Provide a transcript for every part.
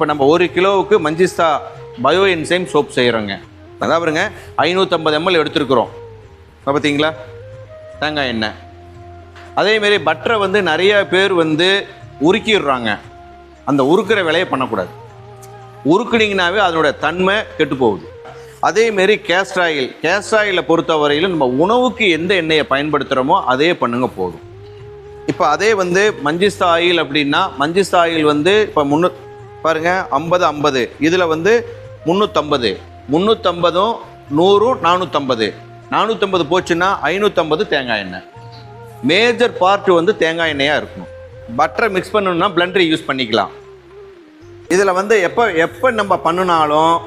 இப்போ நம்ம ஒரு கிலோவுக்கு மஞ்சிஸ்தா பயோ என்சைம் சோப் செய்கிறோங்க அதான் பாருங்க ஐநூற்றம்பது எம்எல் எடுத்துருக்குறோம். பார்த்தீங்களா தேங்காய் எண்ணெய். அதேமாரி பட்டரை வந்து நிறைய பேர் வந்து உருக்கிடுறாங்க. அந்த உருக்கிற வேலையை பண்ணக்கூடாது. உருக்குனிங்கனாவே அதனோட தன்மை கெட்டு போகுது. அதேமாரி கேஸ்ட் ஆயில் கேஸ்ட் ஆயிலை பொறுத்தவரையிலும் நம்ம உணவுக்கு எந்த எண்ணெயை பயன்படுத்துகிறோமோ அதே பண்ணுங்க போதும். இப்போ அதே வந்து மஞ்சிஸ்தா ஆயில் அப்படின்னா மஞ்சிஸ்தா ஆயில் வந்து இப்போ முன்னூ பாருங்க ஐம்பது ஐம்பது. இதில் வந்து முந்நூற்றம்பது முந்நூற்றம்பதும் நூறும் நானூற்றம்பது நானூற்றம்பது போச்சுன்னா ஐநூற்றம்பது தேங்காய் எண்ணெய். மேஜர் பார்ட் வந்து தேங்காய் எண்ணெயாக இருக்கணும் பட்டரை மிக்ஸ் பண்ணணும்னா பிளண்டரை யூஸ் பண்ணிக்கலாம். இதில் வந்து எப்போ எப்போ நம்ம பண்ணினாலும்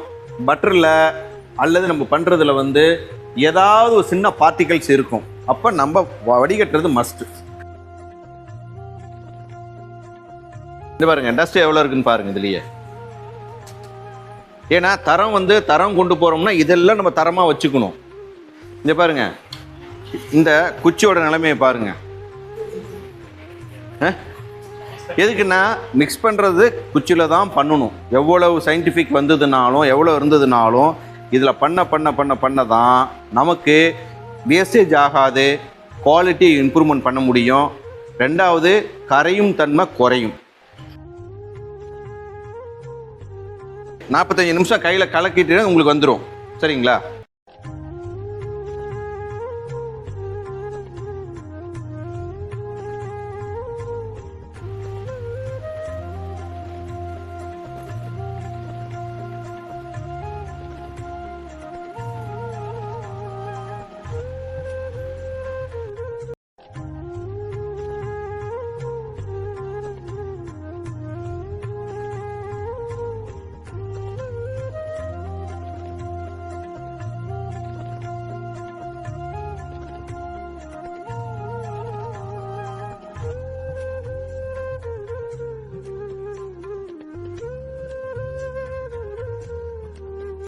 பட்டரில் அல்லது நம்ம பண்ணுறதுல வந்து ஏதாவது ஒரு சின்ன பார்ட்டிகல்ஸ் இருக்கும். அப்போ நம்ம வ- வடிகட்டுறது மஸ்ட்டு இந்த பாருங்க டஸ்ட் எவ்வளோ இருக்குன்னு பாருங்க இதுலயே. ஏன்னா தரம் வந்து தரம் கொண்டு போகிறோம்னா இதெல்லாம் நம்ம தரமாக வச்சுக்கணும். இந்த பாருங்க இந்த குச்சியோட நிலைமையை பாருங்க. எதுக்குன்னா மிக்ஸ் பண்ணுறது குச்சியில் தான் பண்ணணும். எவ்வளவு சயின்டிஃபிக் வந்ததுனாலும் எவ்வளோ இருந்ததுனாலும் இதில் பண்ண பண்ண பண்ண பண்ண தான் நமக்கு வேஸ்டேஜ் ஆகாது குவாலிட்டி இம்ப்ரூவ்மெண்ட் பண்ண முடியும். ரெண்டாவது கரையும் தன்மை குறையும். நாற்பத்தஞ்சு நிமிஷம் கையில் கலக்கிட்டு உங்களுக்கு வந்துடும் சரிங்களா?